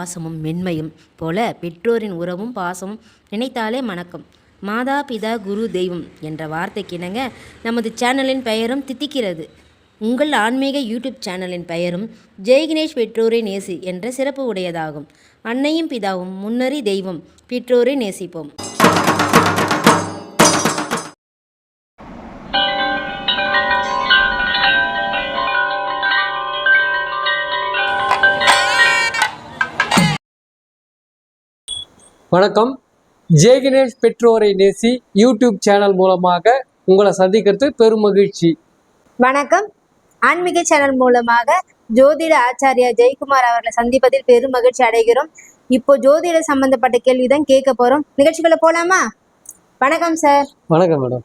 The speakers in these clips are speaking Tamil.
பாசமும் மென்மையும் போல பெற்றோரின் உறவும் பாசமும் நினைத்தாலே மணக்கம். மாதா பிதா குரு தெய்வம் என்ற வார்த்தைக்கிணங்க நமது சேனலின் பெயரும் தித்திக்கிறது. உங்கள் ஆன்மீக யூடியூப் சேனலின் பெயரும் ஜெய்கினேஷ் பெற்றோரை நேசி என்ற சிறப்பு உடையதாகும். அன்னையும் பிதாவும் முன்னறி தெய்வம். பெற்றோரை நேசிப்போம். வணக்கம். ஜெய் கணேஷ் பெற்றோரை நேசி யூடியூப் சேனல் மூலமாக உங்களை சந்திக்கிறது பெரும் மகிழ்ச்சி. வணக்கம். ஆன்மீக சேனல் மூலமாக ஜோதிட ஆச்சாரியா ஜெயக்குமார் அவர்களை சந்திப்பதில் பெரும் மகிழ்ச்சி அடைகிறோம். இப்போ ஜோதிட சம்பந்தப்பட்ட கேள்வி தான் கேட்க போறோம். நிகழ்ச்சிக்குள்ள போலாமா? வணக்கம் சார். வணக்கம் மேடம்.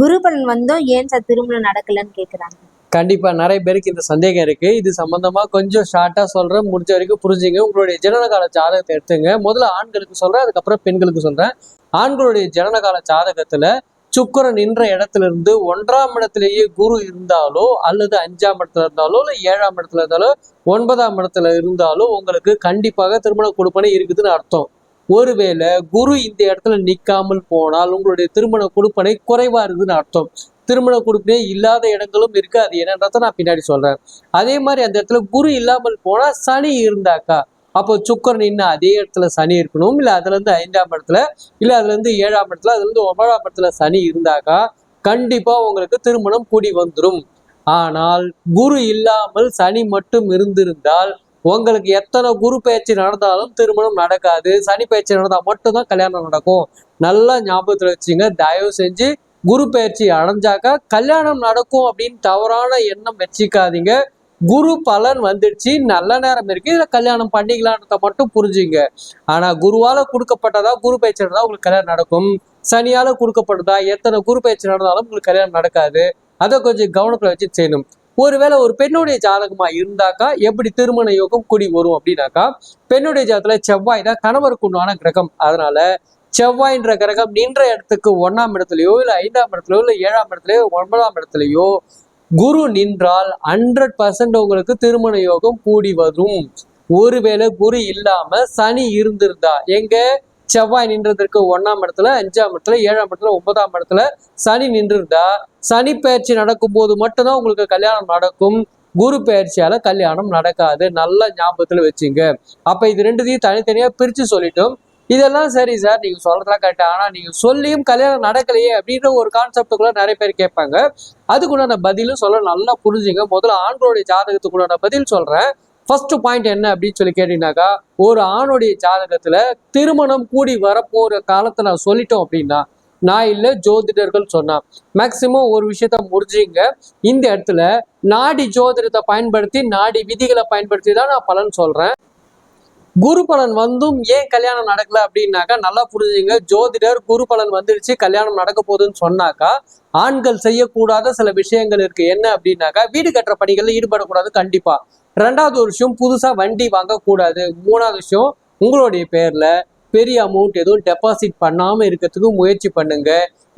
குரு பலன் வந்தோம் ஏன் சார் திருமணம் நடக்கலன்னு கேக்குறாங்க? கண்டிப்பா நிறைய பேருக்கு இந்த சந்தேகம் இருக்கு. இது சம்பந்தமா கொஞ்சம் ஷார்ட்டா சொல்றேன். முடிஞ்ச வரைக்கும் புரிஞ்சுங்க. உங்களுடைய ஜனனகால ஜாதகத்தை எடுத்துங்க. முதல்ல ஆண்களுக்கு சொல்றேன் அதுக்கப்புறம் பெண்களுக்கு சொல்றேன். ஆண்களுடைய ஜனனகால ஜாதகத்துல சுக்கரன் நின்ற இடத்துல இருந்து ஒன்றாம் இடத்திலேயே குரு இருந்தாலோ அல்லது அஞ்சாம் இடத்துல இருந்தாலோ இல்ல ஏழாம் இடத்துல இருந்தாலோ ஒன்பதாம் இடத்துல இருந்தாலோ உங்களுக்கு கண்டிப்பாக திருமண கொடுப்பனை இருக்குதுன்னு அர்த்தம். ஒருவேளை குரு இந்த இடத்துல நிக்காமல் போனால் உங்களுடைய திருமண கொடுப்பனை குறைவா இருக்குதுன்னு அர்த்தம். திருமண கொடுப்பனே இல்லாத இடங்களும் இருக்கு. அது என்னன்றத நான் பின்னாடி சொல்றேன். அதே மாதிரி அந்த இடத்துல குரு இல்லாமல் போனா சனி இருந்தாக்கா அப்போ சுக்கரன் இன்னும் அதே இடத்துல சனி இருக்கணும். இல்ல அதுல இருந்து ஐந்தாம் இடத்துல இல்ல அதுல இருந்து ஏழாம் இடத்துல அதுல இருந்து ஒன்பதாம் இடத்துல சனி இருந்தாக்கா கண்டிப்பா உங்களுக்கு திருமணம் கூடி வந்துடும் ஆனால் குரு இல்லாமல் சனி மட்டும் இருந்திருந்தால் உங்களுக்கு எத்தனை குரு பயிற்சி நடந்தாலும் திருமணம் நடக்காது. சனி பயிற்சி நடந்தா மட்டும்தான் கல்யாணம் நடக்கும். நல்லா ஞாபகத்தில் வச்சுங்க. தயவு செஞ்சு குரு பயிற்சி அடைஞ்சாக்கா கல்யாணம் நடக்கும் அப்படின்னு தவறான எண்ணம் வச்சுக்காதீங்க. குரு பலன் வந்துடுச்சு நல்ல நேரம் இருக்கு இதுல கல்யாணம் பண்ணிக்கலான்றத மட்டும் புரிஞ்சுங்க. ஆனா குருவால கொடுக்கப்பட்டதா குரு பயிற்சி நடந்தா உங்களுக்கு கல்யாணம் நடக்கும். சனியால கொடுக்கப்பட்டதா எத்தனை குரு பயிற்சி நடந்தாலும் உங்களுக்கு கல்யாணம் நடக்காது. அதை கொஞ்சம் கவனத்துல வச்சு செய்யணும். ஒருவேளை ஒரு பெண்ணுடைய ஜாதகமா இருந்தாக்கா எப்படி திருமண யோகம் கூடி வரும் அப்படின்னாக்கா பெண்ணுடைய ஜாதகத்துல செவ்வாய் தான் கணவருக்கு உண்டான கிரகம். அதனால செவ்வாய்ன்ற கிரகம் நின்ற இடத்துக்கு ஒன்னாம் இடத்துலயோ இல்ல ஐந்தாம் இடத்துலயோ இல்ல ஏழாம் இடத்துலயோ ஒன்பதாம் இடத்துலயோ குரு நின்றால் ஹண்ட்ரட் பர்சன்ட் உங்களுக்கு திருமண யோகம் கூடி வரும். ஒருவேளை குரு இல்லாம சனி இருந்திருந்தா எங்க? செவ்வாய் நின்றதற்கு ஒன்னாம் இடத்துல அஞ்சாம் இடத்துல ஏழாம் இடத்துல ஒன்பதாம் இடத்துல சனி நின்றிருந்தா சனி பயிற்சி நடக்கும் போது மட்டும்தான் உங்களுக்கு கல்யாணம் நடக்கும். குரு பயிற்சியால கல்யாணம் நடக்காது. நல்ல ஞாபகத்துல வச்சுங்க. அப்ப இது ரெண்டுத்தையும் தனித்தனியா பிரிச்சு சொல்லிட்டோம். இதெல்லாம் சரி சார் நீங்க சொல்றதெல்லாம் கரெக்டா ஆனா நீங்க சொல்லியும் கல்யாணம் நடக்கலையே அப்படின்ற ஒரு கான்செப்டுக்குள்ள நிறைய பேர் கேட்பாங்க. அதுக்குண்டான பதிலும் சொல்ல நல்லா புரிஞ்சுங்க. முதல்ல ஆண்களுடைய ஜாதகத்துக்குண்டான பதில் சொல்றேன். ஃபர்ஸ்ட் பாயிண்ட் என்ன அப்படின்னு சொல்லி கேட்டீங்கன்னாக்கா ஒரு ஆணுடைய ஜாதகத்துல திருமணம் கூடி வரப்போற காலத்தை நான் சொல்லிட்டோம் அப்படின்னா நான் இல்லை ஜோதிடர்கள் சொன்னான் மேக்சிமம் ஒரு விஷயத்த முடிஞ்சுங்க. இந்த இடத்துல நாடி ஜோதிடத்தை பயன்படுத்தி நாடி விதிகளை பயன்படுத்தி தான் நான் பலன் சொல்றேன். குரு பலன் வந்தும் ஏன் கல்யாணம் நடக்கல அப்படின்னாக்கா நல்லா புரிஞ்சுங்க. ஜோதிடர் குரு பலன் வந்துடுச்சு கல்யாணம் நடக்க போகுதுன்னு சொன்னாக்கா ஆண்கள் செய்யக்கூடாத சில விஷயங்கள் இருக்கு. என்ன அப்படின்னாக்கா வீடு கட்டுற பணிகளில் ஈடுபடக்கூடாது கண்டிப்பா. ரெண்டாவது வருஷம் விஷயம் புதுசா வண்டி வாங்கக்கூடாது. மூணாவது விஷயம் உங்களுடைய பேர்ல பெரிய அமௌண்ட் எதுவும் டெபாசிட் பண்ணாம இருக்கிறதுக்கு முயற்சி பண்ணுங்க.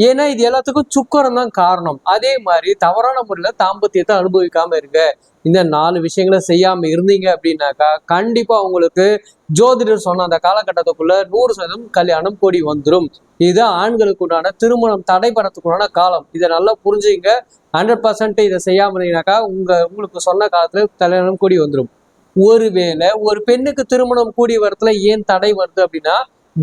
ஏன்னா இது எல்லாத்துக்கும் சுக்கரம் தான் காரணம். அதே மாதிரி தவறான முறையில் தாம்பத்தியத்தை அனுபவிக்காம இருங்க. இந்த நாலு விஷயங்களை செய்யாம இருந்தீங்க அப்படின்னாக்கா கண்டிப்பா உங்களுக்கு ஜோதிடர் சொன்ன அந்த காலகட்டத்துக்குள்ள நூறு சதவீதம் கல்யாணம் கூடி வந்துடும் இது ஆண்களுக்கு உண்டான திருமணம் தடைபடத்துக்குண்டான காலம். இதை நல்லா புரிஞ்சுங்க. ஹண்ட்ரட் பர்சன்ட் இதை செய்யாம இருந்தீங்கன்னாக்கா உங்க உங்களுக்கு சொன்ன காலத்துல கல்யாணம் கூடி வந்துடும் ஒருவேளை ஒரு பெண்ணுக்கு திருமணம் கூடி வரத்துல ஏன் தடை வருது அப்படின்னா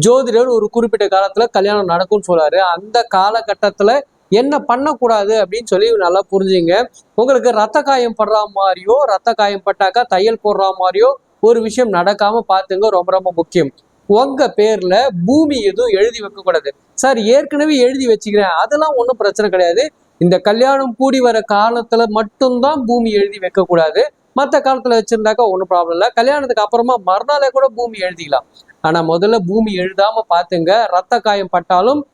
ஜோதிடர் ஒரு குறிப்பிட்ட காலத்துல கல்யாணம் நடக்கும்னு சொல்றாரு. அந்த காலகட்டத்துல என்ன பண்ணக்கூடாது அப்படின்னு சொல்லி நல்லா புரிஞ்சுங்க. உங்களுக்கு ரத்த காயம் படுற மாதிரியோ ரத்த காயம் பட்டாக்கா தையல் போடுற மாதிரியோ ஒரு விஷயம் நடக்காம பார்த்துங்க ரொம்ப ரொம்ப முக்கியம். உங்க பேர்ல பூமி எதுவும் எழுதி வைக்க கூடாது சார் ஏற்கனவே எழுதி வச்சுக்கிறேன். அதெல்லாம் ஒன்றும் பிரச்சனை கிடையாது. இந்த கல்யாணம் கூடி வர காலத்துல மட்டும்தான் பூமி எழுதி வைக்க கூடாது மற்ற காலத்துல வச்சிருந்தாக்கா ஒன்றும் ப்ராப்ளம் இல்லை. கல்யாணத்துக்கு அப்புறமா மறுநாளே கூட பூமி எழுதிக்கலாம். ஆனா முதல்ல பூமி எழுதாம பாத்துங்க. ரத்த காயம் பட்டாலும்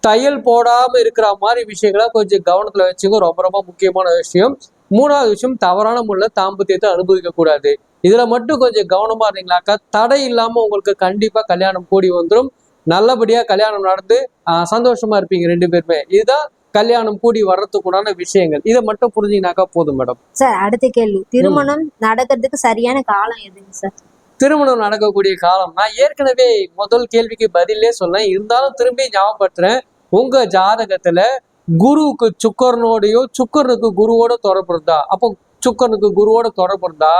தையல் போடாம இருக்கிற மாதிரி விஷயங்களை கொஞ்சம் கவனத்துல வச்சுங்க. ரொம்ப ரொம்ப முக்கியமான விஷயம். மூணாவது விஷயம் தவறான முறையில் தாம்பத்தியத்தை அனுபவிக்க கூடாது. இதுல மட்டும் கொஞ்சம் கவனமா இருந்தீங்களாக்கா தடை இல்லாம உங்களுக்கு கண்டிப்பா கல்யாணம் கூடி வந்துடும் நல்லபடியா கல்யாணம் நடந்து ஆஹ் சந்தோஷமா இருப்பீங்க ரெண்டு பேருமே. இதுதான் கல்யாணம் கூடி வர்றதுக்குண்டான விஷயங்கள். இதை மட்டும் புரிஞ்சிங்கனாக்கா போதும் மேடம். சார் அடுத்த கேள்வி. திருமணம் நடக்கிறதுக்கு சரியான காலம் எதுங்க சார்? திருமணம் நடக்கக்கூடிய காலம். நான் ஏற்கனவே முதல் கேள்விக்கு பதிலே சொன்னேன். இருந்தாலும் திரும்பி ஞாபகப்படுத்துறேன். உங்க ஜாதகத்துல குருவுக்கு சுக்கரனோடையோ சுக்கரனுக்கு குருவோட தொடர்பு இருந்தா அப்போ சுக்கரனுக்கு குருவோட தொடர்பு இருந்தா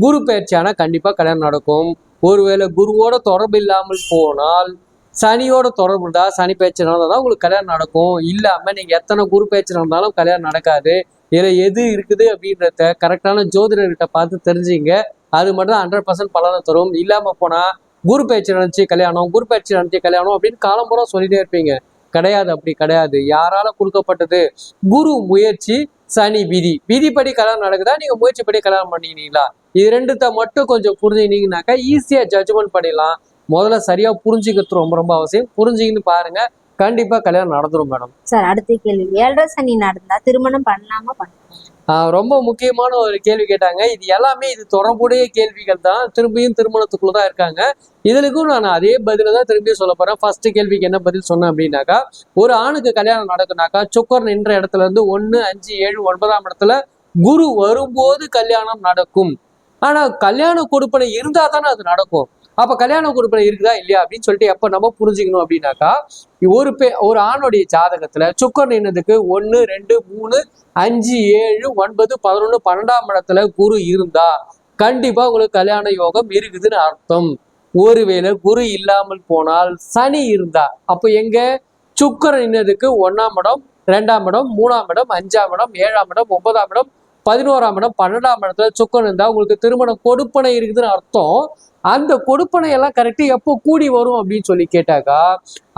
குரு பயிற்சியானா கண்டிப்பா கல்யாணம் நடக்கும். ஒருவேளை குருவோட தொடர்பு இல்லாமல் போனால் சனியோட தொடர்பு இருந்தால் சனி பயிற்சி நடந்தால் உங்களுக்கு கல்யாணம் நடக்கும். இல்லாம நீங்க எத்தனை குரு பயிற்சி நடந்தாலும் கல்யாணம் நடக்காது. இதில் எது இருக்குது அப்படின்றத கரெக்டான ஜோதிடர்கிட்ட பார்த்து தெரிஞ்சுங்க. அது மட்டும் தான் ஹண்ட்ரட் பர்சன்ட் பலனை தரும். இல்லாம போனா குரு பயிற்சி நடந்துச்சு கல்யாணம். குரு பயிற்சி நடந்துச்சு கல்யாணம் அப்படின்னு காலம்பரம் சொல்லிட்டே இருப்பீங்க. கிடையாது அப்படி கிடையாது. யாரால கொடுக்கப்பட்டது? குரு முயற்சி சனி விதி. விதிப்படி கல்யாணம் நடக்குதா? நீங்க முயற்சிப்படி கல்யாணம் பண்ணிக்கிறீங்களா? இது ரெண்டுத்த மட்டும் கொஞ்சம் புரிஞ்சுக்கிட்டீங்கன்னாக்கா ஈஸியா ஜட்ஜ்மெண்ட் பண்ணிடலாம். முதல்ல சரியா புரிஞ்சுக்கிறது ரொம்ப ரொம்ப அவசியம். புரிஞ்சுக்கின்னு பாருங்க. கண்டிப்பா கல்யாணம் நடந்துரும் மேடம் சார் அடுத்த கேள்வி. ஏழரை சனி நடந்தா திருமணம் பண்ணலாமா பண்ண ஆஹ் ரொம்ப முக்கியமான ஒரு கேள்வி கேட்டாங்க. இது எல்லாமே இது தொடர்புடைய கேள்விகள் தான். திரும்பியும் திருமணத்துக்குள்ள தான் இருக்காங்க. இதுலக்கும் நான் அதே பதில தான் திரும்பியும் சொல்ல போறேன். ஃபர்ஸ்ட் கேள்விக்கு என்ன பதில் சொன்னேன் அப்படின்னாக்கா ஒரு ஆணுக்கு கல்யாணம் நடக்குனாக்கா சுக்கர் நின்ற இடத்துல இருந்து ஒன்னு அஞ்சு ஏழு ஒன்பதாம் இடத்துல குரு வரும்போது கல்யாணம் நடக்கும். ஆனா கல்யாண கொடுப்பனை இருந்தா தானே அது நடக்கும். அப்ப கல்யாண கொடுப்பனை இருக்குதா இல்லையா அப்படின்னு சொல்லிட்டு எப்ப நம்ம புரிஞ்சுக்கணும் அப்படின்னாக்கா ஒரு பே ஒரு ஆணுடைய ஜாதகத்துல சுக்கர் நின்னதுக்கு ஒன்னு ரெண்டு மூணு அஞ்சு ஏழு ஒன்பது பதினொன்று பன்னெண்டாம் இடத்துல குரு இருந்தா கண்டிப்பா உங்களுக்கு கல்யாண யோகம் இருக்குதுன்னு அர்த்தம். ஒருவேளை குரு இல்லாமல் போனால் சனி இருந்தா அப்போ எங்க? சுக்கரன் நின்னதுக்கு ஒன்னாம் இடம் ரெண்டாம் இடம் மூணாம் இடம் அஞ்சாம் இடம் ஏழாம் இடம் ஒன்பதாம் இடம் பதினோராம் இடம் பன்னெண்டாம் இடத்துல சுக்கன் இருந்தால் உங்களுக்கு திருமணம் கொடுப்பனை இருக்குதுன்னு அர்த்தம். அந்த கொடுப்பனை எல்லாம் கரெக்டாக எப்போ கூடி வரும் அப்படின்னு சொல்லி கேட்டாக்கா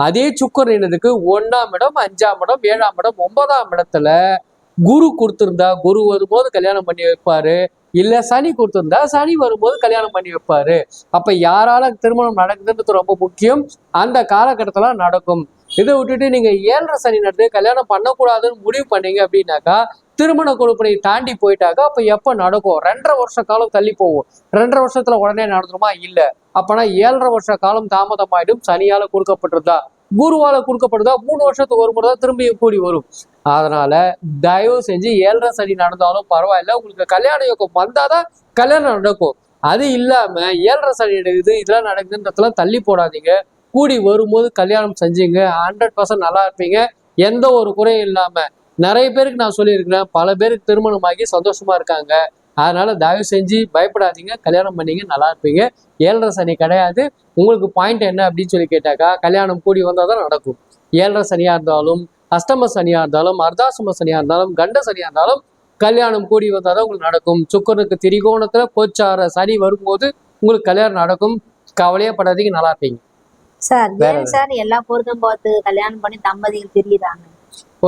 அதே சுக்கன் என்னதுக்கு ஒன்றாம் இடம் அஞ்சாம் இடம் ஏழாம் இடம் ஒன்பதாம் இடத்துல குரு கொடுத்துருந்தா குரு வரும்போது கல்யாணம் பண்ணி வைப்பாரு. இல்லை சனி கொடுத்திருந்தா சனி வரும்போது கல்யாணம் பண்ணி வைப்பாரு. அப்போ யாரால திருமணம் நடக்குதுன்றது ரொம்ப முக்கியம். அந்த காலகட்டத்தில் நடக்கும். இதை விட்டுட்டு நீங்க ஏழரை சனி நடந்து கல்யாணம் பண்ணக்கூடாதுன்னு முடிவு பண்ணீங்க அப்படின்னாக்கா திருமண கொடுப்பனை தாண்டி போயிட்டாக்க அப்ப எப்ப நடக்கும்? ரெண்டரை வருஷ காலம் தள்ளி போகும் ரெண்டரை வருஷத்துல உடனே நடந்துருமா? இல்ல. அப்பனா ஏழரை வருஷ காலம் தாமதமாயிடும். சனியால கொடுக்கப்பட்டிருந்தா குருவால கொடுக்கப்படுதா மூணு வருஷத்துக்கு ஒரு முறை தான் திரும்பி கூடி வரும். அதனால தயவு செஞ்சு ஏழரை சனி நடந்தாலும் பரவாயில்ல. உங்களுக்கு கல்யாண யோகம் வந்தாதான் கல்யாணம் நடக்கும். அது இல்லாம ஏழரை சனி நடக்குது இதெல்லாம் நடக்குதுன்றதெல்லாம் தள்ளி போடாதீங்க. கூடி வரும்போது கல்யாணம் செஞ்சீங்க. ஹண்ட்ரட் பர்சன்ட் நல்லா இருப்பீங்க. எந்த ஒரு குறையும் இல்லாம. நிறைய பேருக்கு நான் சொல்லியிருக்கிறேன். பல பேருக்கு திருமணமாகி சந்தோஷமா இருக்காங்க. அதனால தயவு செஞ்சு பயப்படாதீங்க. கல்யாணம் பண்ணீங்க நல்லா இருப்பீங்க. ஏழரை சனி கிடையாது. உங்களுக்கு பாயிண்ட் என்ன அப்படின்னு சொல்லி கேட்டாக்கா கல்யாணம் கூடி வந்தால் தான் நடக்கும். ஏழரை சனியா இருந்தாலும் அஷ்டம சனியா இருந்தாலும் அர்த்தாசம சனியா இருந்தாலும் கண்ட சனியா இருந்தாலும் கல்யாணம் கூடி வந்தால் தான் உங்களுக்கு நடக்கும். சுக்கரனுக்கு திரிகோணத்துல கோச்சார சனி வரும்போது உங்களுக்கு கல்யாணம் நடக்கும். கவலையே படாதீங்க நல்லா இருப்பீங்க. சார் சார் எல்லா பொருத்தம் பார்த்து கல்யாணம் பண்ணி தம்பதிகள் தெரியுறாங்க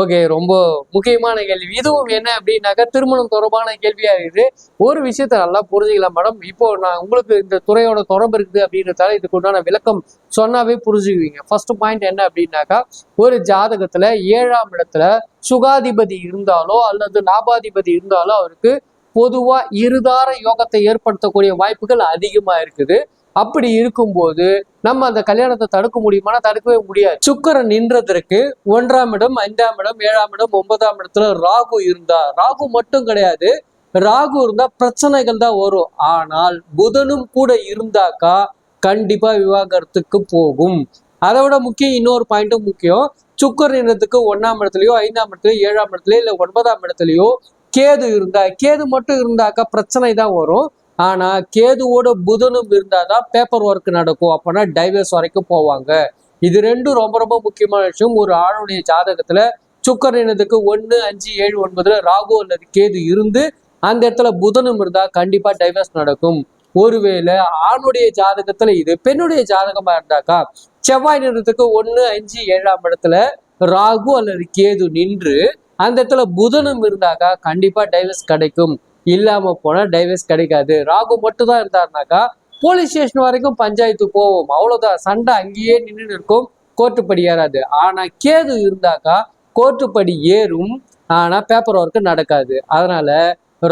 ஓகே ரொம்ப முக்கியமான கேள்வி. இதுவும் என்ன அப்படின்னாக்கா திருமணம் தொடர்பான கேள்வியா இருக்குது. ஒரு விஷயத்த நல்லா புரிஞ்சுக்கலாம் மேடம். இப்போ நான் உங்களுக்கு இந்த துறையோட தொடர்பு இருக்குது அப்படின்றதால இதுக்கு உண்டான விளக்கம் சொன்னாவே புரிஞ்சுக்குவீங்க. ஃபர்ஸ்ட் பாயிண்ட் என்ன அப்படின்னாக்கா ஒரு ஜாதகத்துல ஏழாம் இடத்துல சுகாதிபதி இருந்தாலோ அல்லது லாபாதிபதி இருந்தாலோ அவருக்கு பொதுவா இருதார யோகத்தை ஏற்படுத்தக்கூடிய வாய்ப்புகள் அதிகமா இருக்குது. அப்படி இருக்கும்போது நம்ம அந்த கல்யாணத்தை தடுக்க முடியுமானா தடுக்கவே முடியாது. சுக்கரன் நின்றதற்கு ஒன்றாம் இடம் ஐந்தாம் இடம் ஏழாம் இடம் ஒன்பதாம் இடத்துல ராகு இருந்தா ராகு மட்டும் கிடையாது. ராகு இருந்தா பிரச்சனைகள் தான் வரும். ஆனால் புதனும் கூட இருந்தாக்கா கண்டிப்பா விவாகரத்துக்கு போகும். அதை விட முக்கியம் இன்னொரு பாயிண்ட்டும் முக்கியம். சுக்கர் நின்றதுக்கு ஒன்னாம் இடத்துலயோ ஐந்தாம் இடத்துலயோ ஏழாம் இடத்துலயோ இல்ல ஒன்பதாம் இடத்துலயோ கேது இருந்தா கேது மட்டும் இருந்தாக்கா பிரச்சனை தான் வரும். ஆனா கேதுவோட புதனும் இருந்தாதான் பேப்பர் ஒர்க் நடக்கும். அப்போனா டைவர்ஸ் வரைக்கும் போவாங்க. இது ரெண்டும் ரொம்ப ரொம்ப முக்கியமான விஷயம். ஒரு ஆணுடைய ஜாதகத்துல சுக்கர் இனத்துக்கு ஒன்று அஞ்சு ஏழு ஒன்பதுல ராகு அல்லது கேது இருந்து அந்த இடத்துல புதனும் இருந்தா கண்டிப்பா டைவர்ஸ் நடக்கும். ஒருவேளை ஆணுடைய ஜாதகத்துல இது பெண்ணுடைய ஜாதகமா இருந்தாக்கா செவ்வாய் நிறத்துக்கு ஒன்று அஞ்சு ஏழாம் இடத்துல ராகு அல்லது கேது நின்று அந்த இடத்துல புதனும் இருந்தாக்கா கண்டிப்பா டைவர்ஸ் கிடைக்கும். இல்லாம போனா டைவர்ஸ் கிடைக்காது. ராகு மட்டும் தான் இருந்தாருனாக்கா போலீஸ் ஸ்டேஷன் வரைக்கும் பஞ்சாயத்து போவோம். அவ்வளவுதான். சண்டை அங்கேயே நின்று இருக்கும் கோர்ட்டுப்படி ஏறாது. ஆனா கேது இருந்தாக்கா கோர்ட்டுப்படி ஏறும். ஆனா பேப்பர் ஒர்க்கு நடக்காது. அதனால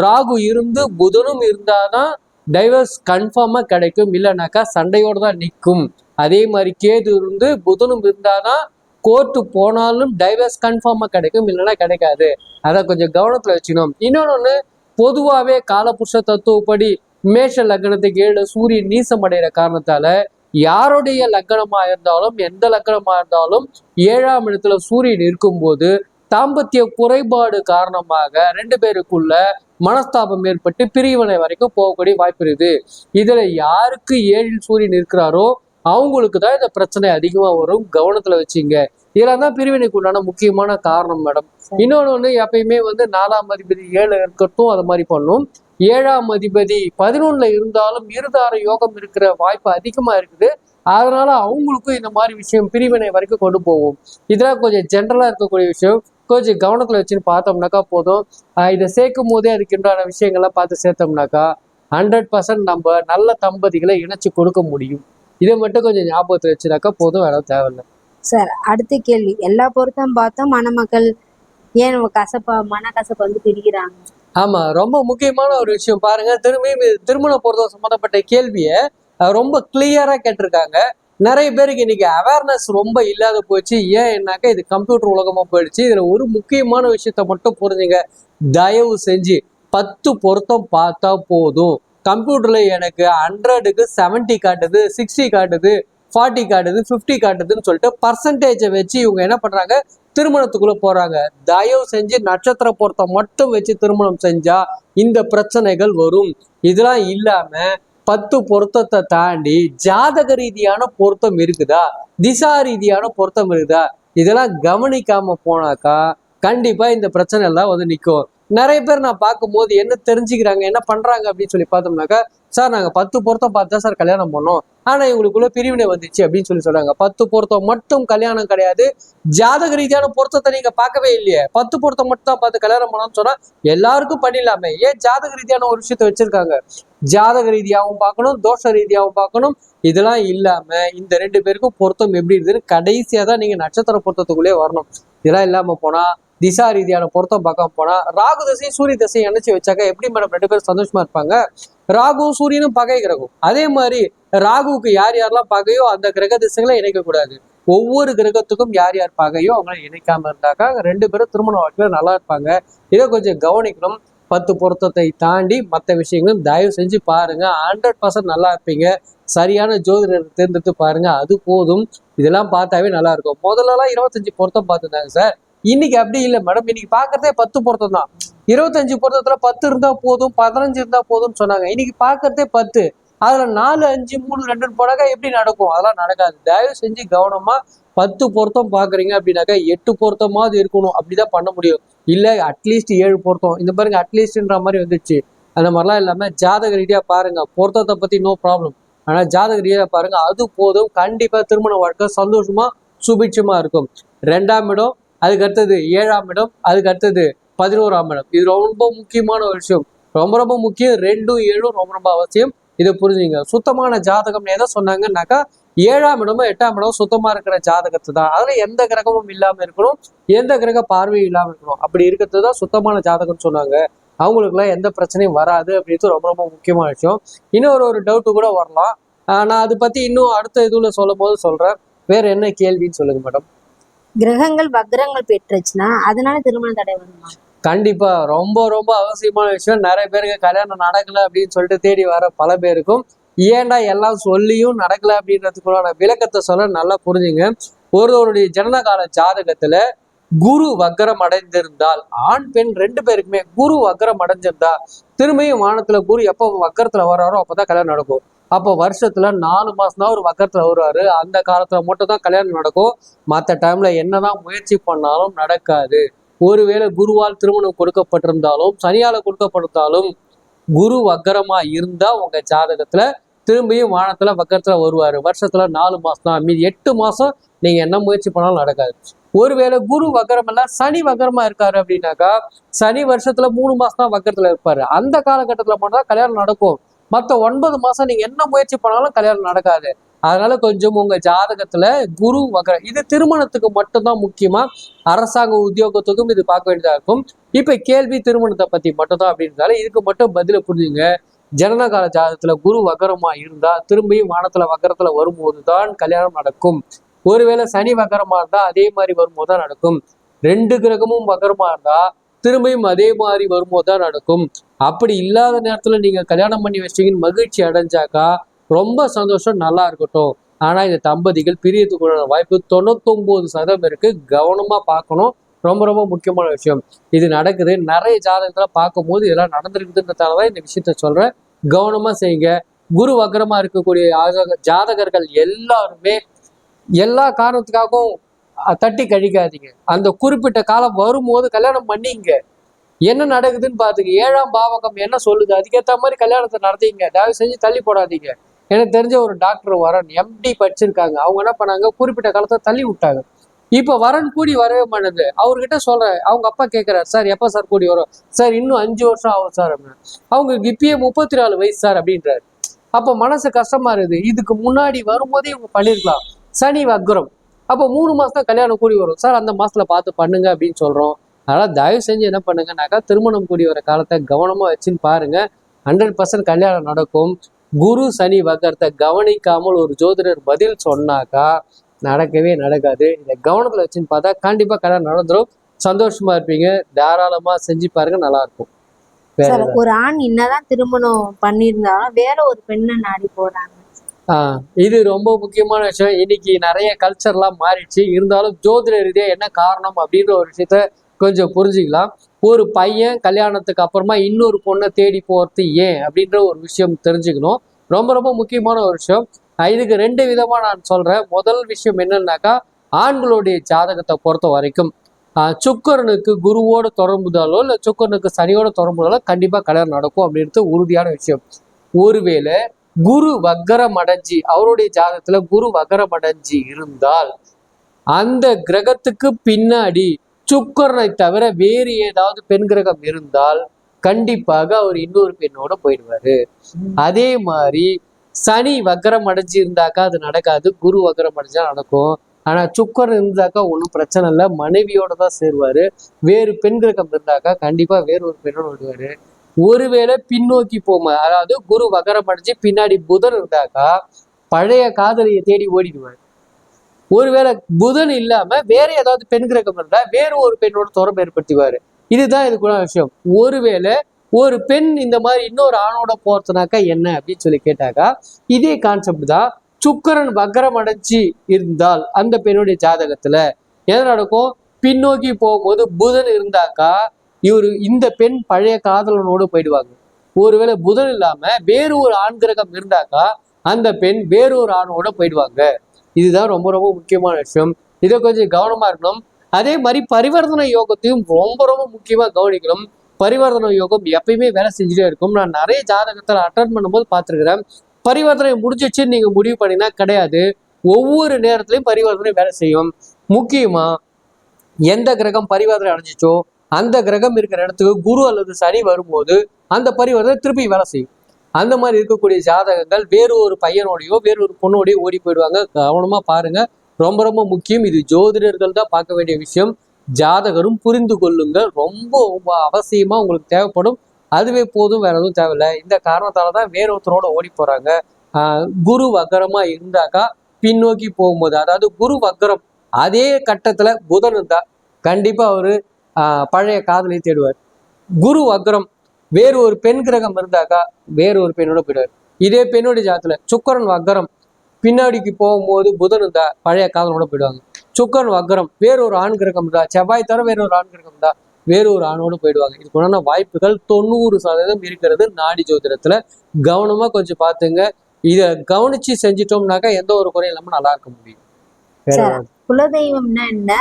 ராகு இருந்து புதனும் இருந்தாதான் டைவர்ஸ் கன்ஃபார்மா கிடைக்கும். இல்லைனாக்கா சண்டையோட தான் நிற்கும். அதே மாதிரி கேது இருந்து புதனும் இருந்தாதான் கோர்ட்டு போனாலும் டைவர்ஸ் கன்ஃபார்மாக கிடைக்கும். இல்லைன்னா கிடைக்காது. அதை கொஞ்சம் கவனத்தில் வச்சுக்கணும். இன்னொன்று பொதுவாகவே காலபுருஷ தத்துவப்படி மேஷ லக்னத்துக்கு ஏழு சூரியன் நீசம் அடைகிற காரணத்தால யாருடைய லக்னமாக இருந்தாலும் எந்த லக்னமாக இருந்தாலும் ஏழாம் இடத்துல சூரியன் இருக்கும்போது தாம்பத்திய குறைபாடு காரணமாக ரெண்டு பேருக்குள்ள மனஸ்தாபம் ஏற்பட்டு பிரிவினை வரைக்கும் போகக்கூடிய வாய்ப்பு இருக்குது. இதுல யாருக்கு ஏழில் சூரியன் இருக்கிறாரோ அவங்களுக்கு தான் இந்த பிரச்சனை அதிகமாக வரும். கவனத்துல வச்சுங்க. இதெல்லாம் தான் பிரிவினைக்கு உண்டான முக்கியமான காரணம் மேடம். இன்னொன்று ஒன்று எப்பயுமே வந்து நாலாம் அதிபதி ஏழு இருக்கட்டும் அது மாதிரி பண்ணும். ஏழாம் அதிபதி பதினொன்னுல இருந்தாலும் இருதார யோகம் இருக்கிற வாய்ப்பு அதிகமா இருக்குது. அதனால அவங்களுக்கும் இந்த மாதிரி விஷயம் பிரிவினை வரைக்கும் கொண்டு போகும் இதெல்லாம் கொஞ்சம் ஜென்ரலா இருக்கக்கூடிய விஷயம். கொஞ்சம் கவனத்துல வச்சுன்னு பார்த்தோம்னாக்கா போதும். இதை சேர்க்கும் போதே அதுக்கு உண்டான விஷயங்கள்லாம் பார்த்து சேர்த்தோம்னாக்கா ஹண்ட்ரட் பர்சன்ட் நம்ம நல்ல தம்பதிகளை இணைச்சு கொடுக்க முடியும். இதை மட்டும் கொஞ்சம் ஞாபகத்துல வச்சுனாக்கா போதும் வேற தேவையில்லை. சார் அடுத்த கேள்வி. எல்லா பொருத்தம் பார்த்தோம் மணமக்கள் ஏன் கசப்பா மன கசப்பு வந்து பிரிக்கிறாங்க ஆமா ரொம்ப முக்கியமான ஒரு விஷயம் பாருங்க. திரும்பியும் திருமண பொருத்தம் சம்மந்தப்பட்ட கேள்வியை ரொம்ப கிளியரா கேட்டிருக்காங்க. நிறைய பேருக்கு இன்னைக்கு அவேர்னஸ் ரொம்ப இல்லாத போச்சு. ஏன் என்னாக்கா இது கம்ப்யூட்டர் உலகமா போயிடுச்சு. இதுல ஒரு முக்கியமான விஷயத்த மட்டும் புரிஞ்சுங்க. தயவு செஞ்சு பத்து பொருத்தம் பார்த்தா போதும். கம்ப்யூட்டர்ல எனக்கு ஹண்ட்ரடுக்கு செவன்ட்டி காட்டுது சிக்ஸ்டி காட்டுது. ஃபார்ட்டி காட்டுது ஃபிஃப்டி காட்டுதுன்னு சொல்லிட்டு பர்சன்டேஜை வச்சு இவங்க என்ன பண்ணுறாங்க திருமணத்துக்குள்ளே போகிறாங்க தயவு செஞ்சு நட்சத்திர பொருத்தம் மட்டும் வச்சு திருமணம் செஞ்சால் இந்த பிரச்சனைகள் வரும். இதெல்லாம் இல்லாமல் பத்து பொருத்தத்தை தாண்டி ஜாதக ரீதியான பொருத்தம் இருக்குதா? திசா ரீதியான பொருத்தம் இருக்குதா? இதெல்லாம் கவனிக்காமல் போனாக்கா கண்டிப்பாக இந்த பிரச்சனை எல்லாம் வந்து நிற்கும் நிறைய பேர் நான் பார்க்கும்போது என்ன தெரிஞ்சுக்கிறாங்க என்ன பண்றாங்க அப்படின்னு சொல்லி பார்த்தோம்னாக்கா சார் நாங்க பத்து பொருத்தம் பார்த்து தான் சார் கல்யாணம் பண்ணோம். ஆனா இவங்களுக்குள்ள பிரிவினை வந்துச்சு அப்படின்னு சொல்லி சொல்றாங்க. பத்து பொருத்தம் மட்டும் கல்யாணம் கிடையாது. ஜாதக ரீதியான பொருத்தத்தை நீங்க பார்க்கவே இல்லையே. பத்து பொருத்தம் மட்டும் தான் பார்த்து கல்யாணம் பண்ணோம்னு சொன்னா எல்லாருக்கும் பண்ணிடலாமே. ஏன் ஜாதக ரீதியான ஒரு விஷயத்த வச்சிருக்காங்க? ஜாதக ரீதியாகவும் பார்க்கணும் தோஷ ரீதியாகவும் பார்க்கணும். இதெல்லாம் இல்லாம இந்த ரெண்டு பேருக்கும் பொருத்தம் எப்படி இருக்குதுன்னு கடைசியா தான் நீங்க நட்சத்திர பொருத்தத்துக்குள்ளே வரணும். இதெல்லாம் இல்லாம போனா திசா ரீதியான பொருத்தம் பார்க்க போனா ராகு தசையும் சூரிய தசையும் இணைச்சு வச்சாக்க எப்படி மேடம் ரெண்டு பேரும் சந்தோஷமா இருப்பாங்க? ராகு சூரியனும் பகை கிரகம். அதே மாதிரி ராகுவுக்கு யார் யாரெல்லாம் பகையோ அந்த கிரக திசைகளை இணைக்கக்கூடாது. ஒவ்வொரு கிரகத்துக்கும் யார் யார் பகையோ அவங்கள இணைக்காம இருந்தாக்கா ரெண்டு பேரும் திருமண வாழ்க்கையில் நல்லா இருப்பாங்க. இதை கொஞ்சம் கவனிக்கணும். பத்து பொருத்தத்தை தாண்டி மற்ற விஷயங்களும் தயவு செஞ்சு பாருங்க. ஹண்ட்ரட் பர்சன்ட் நல்லா இருப்பீங்க. சரியான ஜோதிடர் தேர்ந்தெடுத்து பாருங்க. அது போதும். இதெல்லாம் பார்த்தாவே நல்லா இருக்கும். முதல்லலாம் இருபத்தஞ்சு பொருத்தம் பார்த்துருந்தாங்க சார். இன்னைக்கு அப்படி இல்லை மேடம் இன்னைக்கு பார்க்கறதே பத்து பொருத்தம் தான். இருபத்தஞ்சு பொருத்தத்துல பத்து இருந்தா போதும் பதினஞ்சு இருந்தா போதும்னு சொன்னாங்க. இன்னைக்கு பார்க்கறதே பத்து. அதுல நாலு அஞ்சு மூணு ரெண்டுன்னு போனாக்கா எப்படி நடக்கும்? அதெல்லாம் நடக்காது. தயவு செஞ்சு கவனமா பத்து பொருத்தம் பாக்குறீங்க அப்படின்னாக்கா எட்டு பொருத்தமாவது இருக்கணும். அப்படிதான் பண்ண முடியும். இல்ல அட்லீஸ்ட் ஏழு பொருத்தம். இந்த பாருங்க அட்லீஸ்ட்ன்ற மாதிரி வந்துச்சு. அந்த மாதிரிலாம் இல்லாம ஜாதக ரீதியா பாருங்க. பொருத்தத்தை பத்தி நோ ப்ராப்ளம் ஆனா ஜாதக ரீதியா பாருங்க அது போதும். கண்டிப்பா திருமண வாழ்க்கை சந்தோஷமா சுபிட்சமா இருக்கும். ரெண்டாம் இடம் அதுக்கு அடுத்தது ஏழாம் இடம் அதுக்கு அடுத்தது பதினோராம் இடம். இது ரொம்ப முக்கியமான ஒரு விஷயம். ரொம்ப ரொம்ப முக்கியம். ரெண்டும் ஏழும் ரொம்ப ரொம்ப அவசியம். இதை புரிஞ்சுங்க சுத்தமான ஜாதகம் எதை சொன்னாங்கன்னாக்கா ஏழாம் இடமும் எட்டாம் இடமும் சுத்தமா இருக்கிற ஜாதகத்தை தான். அதுல எந்த கிரகமும் இல்லாம இருக்கணும். எந்த கிரக பார்வையும் இல்லாம இருக்கணும். அப்படி இருக்கிறது தான் சுத்தமான ஜாதகம்னு சொன்னாங்க. அவங்களுக்குலாம் எந்த பிரச்சனையும் வராது அப்படின்றது ரொம்ப ரொம்ப முக்கியமான விஷயம். இன்னொரு ஒரு டவுட்டு கூட வரலாம். ஆஹ் நான் அதை பத்தி இன்னும் அடுத்த இதுல சொல்லும் போது சொல்றேன். வேற என்ன கேள்வின்னு சொல்லுங்க மேடம் கிரகங்கள் வக்ரங்கள் பெற்றுச்சுன்னா அதனால திருமண தடை வருமா? கண்டிப்பா. ரொம்ப ரொம்ப அவசியமான விஷயம். நிறைய பேருக்கு கல்யாணம் நடக்கல அப்படின்னு சொல்லிட்டு தேடி வர பல பேருக்கும் ஏன்டா எல்லாம் சொல்லியும் நடக்கல அப்படின்றதுக்குள்ளான விளக்கத்தை சொல்ல நல்லா புரிஞ்சுங்க. ஒருவருடைய ஜனனகால ஜாதகத்துல குரு வக்கரம் அடைந்திருந்தால் ஆண் பெண் ரெண்டு பேருக்குமே குரு வக்கரம் அடைஞ்சிருந்தா திரும்பியும் வானத்துல குரு எப்போ வக்கரத்துல வர்றாரோ அப்பதான் கல்யாணம் நடக்கும். அப்போ வருஷத்துல நாலு மாசம் தான் ஒரு வக்கரத்துல வருவாரு. அந்த காலத்துல மட்டும் தான் கல்யாணம் நடக்கும். மற்ற டைம்ல என்னதான் முயற்சி பண்ணாலும் நடக்காது. ஒருவேளை குருவால் திருமணம் கொடுக்கப்பட்டிருந்தாலும் சனியால கொடுக்கப்பட்டிருந்தாலும் குரு வக்கரமா இருந்தா உங்க ஜாதகத்துல திரும்பியும் வானத்துல வக்கரத்துல வருவாரு. வருஷத்துல நாலு மாசம் தான் மீதி எட்டு மாசம் நீங்க என்ன முயற்சி பண்ணாலும் நடக்காது. ஒருவேளை குரு வக்கரம் இல்ல சனி வக்கரமா இருக்காரு அப்படின்னாக்கா சனி வருஷத்துல மூணு மாசம் தான் வக்கரத்துல இருப்பாரு. அந்த காலகட்டத்துல மட்டும் தான் கல்யாணம் நடக்கும். மற்ற ஒன்பது மாசம் நீங்க என்ன முயற்சி பண்ணாலும் கல்யாணம் நடக்காது. அதனால கொஞ்சம் உங்க ஜாதகத்துல குரு வகர இது திருமணத்துக்கு மட்டும்தான் முக்கியமா அரசாங்க உத்தியோகத்துக்கும் இது பார்க்க வேண்டியதா இருக்கும். இப்ப கேள்வி திருமணத்தை பத்தி மட்டும்தான் அப்படின்றதால இதுக்கு மட்டும் பதில புரிஞ்சுங்க. ஜனனகால ஜாதகத்துல குரு வகரமா இருந்தா திரும்பியும் வானத்துல வகரத்துல வரும்போது தான் கல்யாணம் நடக்கும். ஒருவேளை சனி வகரமா இருந்தா அதே மாதிரி வரும்போது தான் நடக்கும். ரெண்டு கிரகமும் வகரமா இருந்தா திரும்பியும் அதே மாதிரி வரும்போது தான் நடக்கும். அப்படி இல்லாத நேரத்தில் நீங்கள் கல்யாணம் பண்ணி வச்சிட்டீங்கன்னு மகிழ்ச்சி அடைஞ்சாக்கா ரொம்ப சந்தோஷம் நல்லா இருக்கட்டும். ஆனால் இந்த தம்பதிகள் பிரியத்துக்குள்ள வாய்ப்பு தொண்ணூத்தொம்பது சதவீதம் இருக்கு. கவனமாக பார்க்கணும். ரொம்ப ரொம்ப முக்கியமான விஷயம். இது நடக்குது. நிறைய ஜாதகத்தில் பார்க்கும்போது இதெல்லாம் நடந்திருக்குதுன்றதால தான் இந்த விஷயத்த சொல்கிறேன் கவனமாக செய்யுங்க. குரு வக்கரமாக இருக்கக்கூடிய ஜாதக- ஜாதகர்கள் எல்லாருமே எல்லா காரணத்துக்காகவும் தட்டி கழிக்காதீங்க. அந்த குறிப்பிட்ட காலம் வரும்போது கல்யாணம் பண்ணிங்க. என்ன நடக்குதுன்னு பார்த்துங்க ஏழாம் பாவகம் என்ன சொல்லுது? அதுக்கேற்ற மாதிரி கல்யாணத்தை நடத்திங்க தயவு செஞ்சு தள்ளி போடாதீங்க. எனக்கு தெரிஞ்ச ஒரு டாக்டர் வரன் எம்டி படிச்சிருக்காங்க. அவங்க என்ன பண்ணாங்க? குறிப்பிட்ட காலத்தை தள்ளி விட்டாங்க. இப்போ வரன் கூடி வரவே மாட்டேது அவர்கிட்ட சொல்கிறேன் அவங்க அப்பா கேட்குறாரு சார் எப்போ சார் கூடி வரும்? சார் இன்னும் அஞ்சு வருஷம் ஆகும் சார் அப்படின்னு. அவங்க இப்பயே முப்பத்தி நாலு வயசு சார் அப்படின்றாரு. அப்போ மனசு கஷ்டமா இருக்குது. இதுக்கு முன்னாடி வரும்போதே இவங்க பண்ணிருக்கலாம். சனி வக்ரம். அப்போ மூணு மாதம் கல்யாணம் கூடி வரும். சார் அந்த மாசத்துல பார்த்து பண்ணுங்க அப்படின்னு சொல்கிறோம் அதனால தயவு செஞ்சு என்ன பண்ணுங்கனாக்கா திருமணம் கூடி வர காலத்தை கவனமா வச்சுன்னு பாருங்க. ஹண்ட்ரட் பர்சன்ட் கல்யாணம் நடக்கும். குரு சனி வக்கரத்தை கவனிக்காமல் ஒரு ஜோதிடர் பதில் சொன்னாக்கா நடக்கவே நடக்காது. இதை கவனத்துல வச்சுன்னு பார்த்தா கண்டிப்பா கல்யாணம் நடந்துரும். சந்தோஷமா இருப்பீங்க. தாராளமா செஞ்சு பாருங்க நல்லா இருக்கும் ஒரு ஆண் என்னதான் திருமணம் பண்ணியிருந்தாலும் வேற ஒரு பெண்ணை நாடி போறாங்க. ஆஹ் இது ரொம்ப முக்கியமான விஷயம். இன்னைக்கு நிறைய கல்ச்சர்லாம் மாறிடுச்சு. இருந்தாலும் ஜோதிட ரீதியா என்ன காரணம் அப்படின்ற ஒரு விஷயத்த கொஞ்சம் புரிஞ்சுக்கலாம். ஒரு பையன் கல்யாணத்துக்கு அப்புறமா இன்னொரு பொண்ணை தேடி போகிறது ஏன் அப்படின்ற ஒரு விஷயம் தெரிஞ்சுக்கணும். ரொம்ப ரொம்ப முக்கியமான ஒரு விஷயம். இதுக்கு ரெண்டு விதமா நான் சொல்றேன். முதல் விஷயம் என்னன்னாக்கா ஆண்களுடைய ஜாதகத்தை பொறுத்த வரைக்கும் ஆஹ் சுக்கரனுக்கு குருவோட தொடர்புதாலோ இல்லை சுக்கரனுக்கு சனியோட தொடர்புதாலோ கண்டிப்பா கல்யாணம் நடக்கும் அப்படின்றது உறுதியான விஷயம். ஒருவேளை குரு வக்கரம் அடைஞ்சி அவருடைய ஜாதகத்தில் குரு வக்கரம் அடைஞ்சி இருந்தால் அந்த கிரகத்துக்கு பின்னாடி சுக்கரனை தவிர வேறு ஏதாவது பெண் கிரகம் இருந்தால் கண்டிப்பாக அவர் இன்னொரு பெண்ணோட போயிடுவாரு. அதே மாதிரி சனி வக்கரம் அடைஞ்சு இருந்தாக்கா அது நடக்காது. குரு வக்கரம் அடைஞ்சா நடக்கும். ஆனா சுக்கரன் இருந்தாக்கா ஒன்றும் பிரச்சனை இல்லை. மனைவியோட தான் சேருவாரு. வேறு பெண் கிரகம் இருந்தாக்கா கண்டிப்பா வேறு ஒரு பெண்ணோட விடுவாரு. ஒருவேளை பின்னோக்கி போமா அதாவது குரு வக்கரம் அடைஞ்சு பின்னாடி புதன் இருந்தாக்கா பழைய காதலியை தேடி ஓடிடுவார். ஒருவேளை புதன் இல்லாம வேற ஏதாவது பெண் கிரகம் இருந்தா வேற ஒரு பெண்ணோட தொடர்பு ஏற்படுத்திவாரு இதுதான் இதுக்குள்ள விஷயம். ஒருவேளை ஒரு பெண் இந்த மாதிரி இன்னொரு ஆணோட போறதுனாக்கா என்ன அப்படின்னு சொல்லி கேட்டாக்கா இதே கான்செப்ட் தான் சுக்கரன் வக்கரம் அடைச்சி இருந்தால் அந்த பெண்ணுடைய ஜாதகத்துல எது நடக்கும்? பின்னோக்கி போகும்போது புதன் இருந்தாக்கா இவரு இந்த பெண் பழைய காதலனோடு போயிடுவாங்க. ஒருவேளை புதன் இல்லாம வேறு ஒரு ஆண் கிரகம் இருந்தாக்கா அந்த பெண் வேறு ஒரு ஆணோட போயிடுவாங்க. இதுதான் ரொம்ப ரொம்ப முக்கியமான விஷயம். இதை கொஞ்சம் கவனமா இருக்கணும். அதே மாதிரி பரிவர்த்தனை யோகத்தையும் ரொம்ப ரொம்ப முக்கியமா கவனிக்கணும். பரிவர்த்தனை யோகம் எப்பயுமே வேலை செஞ்சுட்டே இருக்கும். நான் நிறைய ஜாதகத்தில் அட்டன் பண்ணும்போது பார்த்துருக்குறேன். பரிவர்த்தனை முடிஞ்சிச்சு நீங்க முடிவு பண்ணினா கிடையாது. ஒவ்வொரு நேரத்திலையும் பரிவர்த்தனை வேலை செய்யும். முக்கியமா எந்த கிரகம் பரிவர்த்தனை அடைஞ்சிச்சோ அந்த கிரகம் இருக்கிற இடத்துக்கு குரு அல்லது சனி வரும்போது அந்த பரிவர்த்தனை திருப்பி வேலை செய்யும். அந்த மாதிரி இருக்கக்கூடிய ஜாதகங்கள் வேறு ஒரு பையனோடையோ வேறு ஒரு பொண்ணோடையோ ஓடி போயிடுவாங்க. கவனமா பாருங்க. ரொம்ப ரொம்ப முக்கியம். இது ஜோதிடர்கள் தான் பார்க்க வேண்டிய விஷயம். ஜாதகரும் புரிந்து கொள்ளுங்க. ரொம்ப ரொம்ப அவசியமா உங்களுக்கு தேவைப்படும். அதுவே போதும். வேற எதுவும் தேவையில்லை. இந்த காரணத்தால தான் வேற ஒருத்தரோட ஓடி போறாங்க. குரு வக்கரமா இருந்தாக்கா பின்னோக்கி போகும்போது அதாவது குரு வக்கரம் அதே கட்டத்துல புதன் இருந்தா கண்டிப்பா அவரு பழைய காதலை தேடுவார். குரு வக்கரம் வேறு ஒரு பெண் கிரகம் இருந்தாக்கா வேறு ஒரு பெண்ணோட போயிடுவார். இதே பெண்ணுடைய ஜாதத்துல சுக்கரன் வக்கரம் பின்னாடிக்கு போகும்போது புதன் இருந்தா பழைய காதலோட போயிடுவாங்க. சுக்கரன் வக்கரம் வேற ஒரு ஆண் கிரகம் இருந்தா செவ்வாய் தவிர வேற ஒரு ஆண் கிரகம் இருந்தா வேறு ஒரு ஆணோடு போயிடுவாங்க. இதுக்கு உண்டான வாய்ப்புகள் தொண்ணூறு சதவீதம் இருக்கிறது நாடி ஜோதிடத்துல. கவனமா கொஞ்சம் பார்த்துங்க. இதை கவனிச்சு செஞ்சிட்டோம்னாக்கா எந்த ஒரு குறையும் இல்லாம நல்லா இருக்க முடியும்? குலதெய்வம்னா என்ன?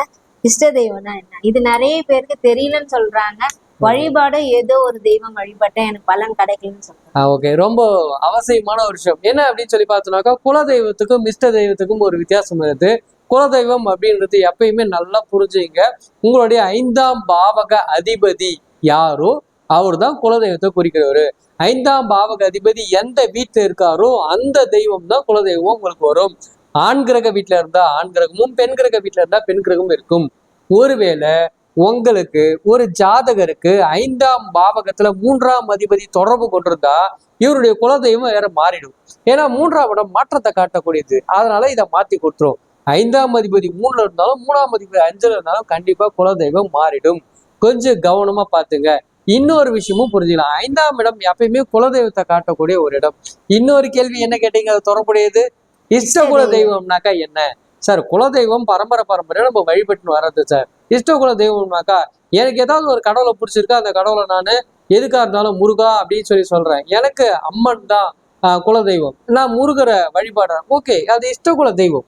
இஷ்ட தெய்வம்னா என்ன? இது நிறைய பேருக்கு தெரியலன்னு சொல்றாங்க. வழிபாடு ஏதோ ஒரு தெய்வம் வழிபட்டேன் எனக்கு பலன் கிடைக்கலன்னு சொல்றாங்க. ஆ ஓகே. ரொம்ப அவசியமான ஒரு விஷயம். என்ன அப்படின்னு சொல்லி பார்த்தோம்னாக்கா குலதெய்வத்துக்கும் இஷ்ட தெய்வத்துக்கும் ஒரு வித்தியாசம் இருக்கு குலதெய்வம் அப்படின்றது எப்பயுமே நல்லா புரிஞ்சுங்க. உங்களுடைய ஐந்தாம் பாவக அதிபதி யாரோ அவர் தான் குலதெய்வத்தை குறிக்கிறவர். ஐந்தாம் பாவக அதிபதி எந்த வீட்டுல இருக்காரோ அந்த தெய்வம் தான் குலதெய்வம் உங்களுக்கு வரும். ஆண் கிரக வீட்டுல இருந்தா ஆண் கிரகமும் பெண் கிரக வீட்டுல இருந்தா பெண் கிரகமும் இருக்கும். ஒருவேளை உங்களுக்கு ஒரு ஜாதகருக்கு ஐந்தாம் பாவகத்துல மூன்றாம் அதிபதி தொடர்பு கொண்டிருந்தா இவருடைய குலதெய்வம் வேற மாறிடும். ஏன்னா மூன்றாம் இடம் மாற்றத்தை காட்டக்கூடியது. அதனால இதை மாத்தி கொடுத்துரும். ஐந்தாம் அதிபதி மூணுல இருந்தாலும் மூணாம் அதிபதி அஞ்சுல இருந்தாலும் கண்டிப்பா குலதெய்வம் மாறிடும். கொஞ்சம் கவனமா பாத்துங்க. இன்னொரு விஷயமும் புரிஞ்சுக்கலாம். ஐந்தாம் இடம் எப்பயுமே குலதெய்வத்தை காட்டக்கூடிய ஒரு இடம். இன்னொரு கேள்வி என்ன கேட்டீங்க? அது தொடர்புடையது? இஷ்ட குல தெய்வம்னாக்கா என்ன? சார் குலதெய்வம் பரம்பரை பரம்பரையா நம்ம வழிபட்டுன்னு வர்றது சார். இஷ்ட குல தெய்வம்னாக்கா எனக்கு ஏதாவது ஒரு கடவுளை பிடிச்சிருக்கா அந்த கடவுளை நான் எதுக்காக இருந்தாலும் முருகா அப்படின்னு சொல்லி சொல்றேன். எனக்கு அம்மன் தான் குலதெய்வம். நான் முருகரை வழிபாடுறேன். ஓகே அது இஷ்ட குல தெய்வம்.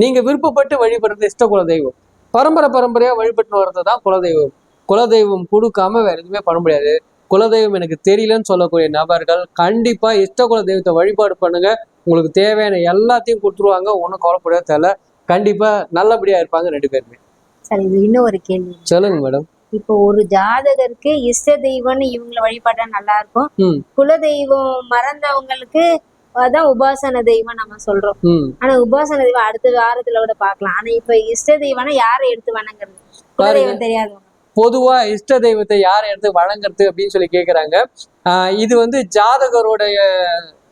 நீங்க விருப்பப்பட்டு வழிபடுறது இஷ்ட குல தெய்வம். பரம்பரை பரம்பரையா வழிபட்டு வர்றது தான் குலதெய்வம். குலதெய்வம் கொடுக்காம வேற எதுவுமே பண்ண முடியாது. குலதெய்வம் எனக்கு தெரியலன்னு சொல்லக்கூடிய நபர்கள் கண்டிப்பா இஷ்ட தெய்வத்தை வழிபாடு பண்ணுங்க. உங்களுக்கு தேவையான எல்லாத்தையும் கொடுத்துருவாங்க. ஒன்றும் கவலைப்பட தேவையில்ல. கண்டிப்பா நல்லபடியா இருப்பாங்க ரெண்டு பேருமே. சரி இது இன்னும் ஒரு கேள்வி. சொல்லுங்க மேடம் இப்போ ஒரு ஜாதகருக்கு இஷ்ட தெய்வம்னு இவங்களை வழிபட்டா நல்லா இருக்கும். ம். குலதெய்வம் மறந்தவங்களுக்கு அதான் உபாசன தெய்வம் நம்ம சொல்றோம். ஆனா உபாசன தெய்வம் அடுத்த வாரத்துல கூட பார்க்கலாம். ஆனா இப்ப இஷ்ட தெய்வம்னா யாரை எடுத்து வணங்குறது? குலதெய்வம் தெரியாதவங்க. பொதுவா இஷ்ட தெய்வத்தை யார் எடுத்து வழங்குறது அப்படின்னு சொல்லி கேக்குறாங்க. இது வந்து ஜாதகருடைய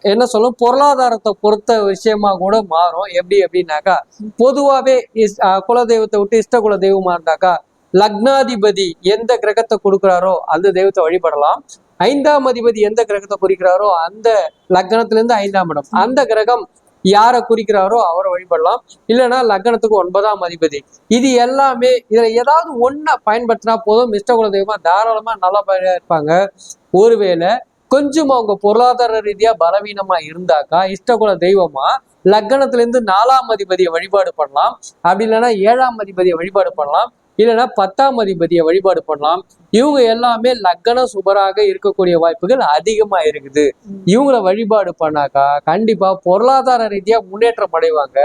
என்ன சொல்லும் பொருளாதாரத்தை பொறுத்த விஷயமா கூட மாறும். எப்படி அப்படின்னாக்கா பொதுவாவே இஸ்- ஆஹ் குலதெய்வத்தை விட்டு இஷ்ட குல தெய்வமா இருந்தாக்கா லக்னாதிபதி எந்த கிரகத்தை கொடுக்குறாரோ அந்த தெய்வத்தை வழிபடலாம். ஐந்தாம் அதிபதி எந்த கிரகத்தை குறிக்கிறாரோ அந்த லக்னத்துல இருந்து ஐந்தாம் இடம். அந்த கிரகம் யாரை குறிக்கிறாரோ அவரை வழிபடலாம். இல்லைன்னா லக்னத்துக்கு ஒன்பதாம் அதிபதி. இது எல்லாமே இதுல ஏதாவது ஒன்றை பயன்படுத்தினா போதும். இஷ்டகுல தெய்வமா தாராளமா நல்லா இருப்பாங்க. ஒருவேளை கொஞ்சம் அவங்க பொருளாதார ரீதியா பலவீனமா இருந்தாக்கா இஷ்டகுல தெய்வமா லக்னத்துல இருந்து நாலாம் அதிபதியை வழிபாடு பண்ணலாம். அப்படி இல்லைன்னா ஏழாம் அதிபதியை வழிபாடு பண்ணலாம். இல்லைன்னா பத்தாம் அதிபதியை வழிபாடு பண்ணலாம். இவங்க எல்லாமே லக்கண சுபராக இருக்கக்கூடிய வாய்ப்புகள் அதிகமா இருக்குது. இவங்கள வழிபாடு பண்ணாக்கா கண்டிப்பா பொருளாதார ரீதியா முன்னேற்றம் அடைவாங்க.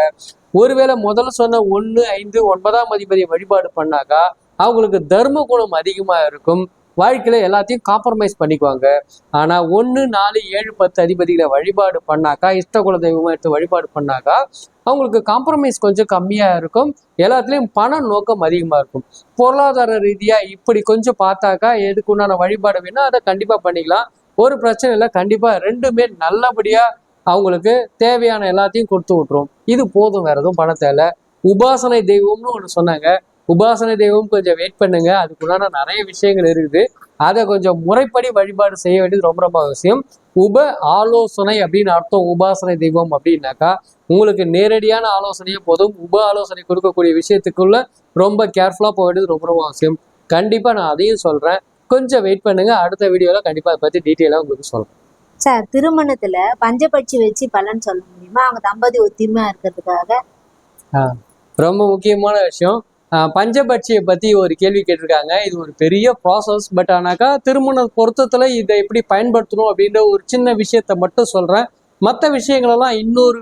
ஒருவேளை முதல்ல சொன்ன ஒண்ணு ஐந்து ஒன்பதாம் அதிபதியை வழிபாடு பண்ணாக்கா அவங்களுக்கு தர்ம குணம் அதிகமா இருக்கும். வாழ்க்கையில எல்லாத்தையும் காம்ப்ரமைஸ் பண்ணிக்குவாங்க. ஆனா ஒன்று நாலு ஏழு பத்து அதிபதிகளை வழிபாடு பண்ணாக்கா இஷ்ட குல தெய்வமாக எடுத்து வழிபாடு பண்ணாக்கா அவங்களுக்கு காம்ப்ரமைஸ் கொஞ்சம் கம்மியா இருக்கும். எல்லாத்துலேயும் பண நோக்கம் அதிகமா இருக்கும். பொருளாதார ரீதியா இப்படி கொஞ்சம் பார்த்தாக்கா எதுக்கு உண்டான வழிபாடு வேணும் அதை கண்டிப்பா பண்ணிக்கலாம். ஒரு பிரச்சனை இல்லை கண்டிப்பா ரெண்டுமே நல்லபடியா அவங்களுக்கு தேவையான எல்லாத்தையும் கொடுத்து விட்டுரும். இது போதும் வேறு எதுவும் பண்ண தேவை உபாசனை தெய்வம்னு ஒன்று சொன்னாங்க. உபாசனை தெய்வம் கொஞ்சம் வெயிட் பண்ணுங்க. அதுக்குண்டான நிறைய விஷயங்கள் இருக்குது. அதை கொஞ்சம் முறைப்படி வழிபாடு செய்ய வேண்டியது ரொம்ப ரொம்ப அவசியம். உப ஆலோசனை அப்படின்னு அர்த்தம் உபாசனை தெய்வம் அப்படின்னாக்கா உங்களுக்கு நேரடியான ஆலோசனையே போதும். உப ஆலோசனை கொடுக்கக்கூடிய விஷயத்துக்குள்ள ரொம்ப கேர்ஃபுல்லாக போக வேண்டியது ரொம்ப ரொம்ப அவசியம். கண்டிப்பாக நான் அதையும் சொல்கிறேன் கொஞ்சம் வெயிட் பண்ணுங்க. அடுத்த வீடியோவில் கண்டிப்பாக அதை பற்றி டீட்டெயிலாக உங்களுக்கு சொல்கிறேன் சார் திருமணத்துல பஞ்சபட்சி வச்சு பலன் சொல்ல முடியுமா? அவங்க தம்பதி ஒத்திமையா இருக்கிறதுக்காக? ரொம்ப முக்கியமான விஷயம். பஞ்சபட்சியை பற்றி ஒரு கேள்வி கேட்டிருக்காங்க. இது ஒரு பெரிய ப்ராசஸ் பட் ஆனாக்கா திருமண பொருத்தத்தில் இதை எப்படி பயன்படுத்தணும் அப்படின்ற ஒரு சின்ன விஷயத்த மட்டும் சொல்கிறேன் மற்ற விஷயங்களெல்லாம் இன்னொரு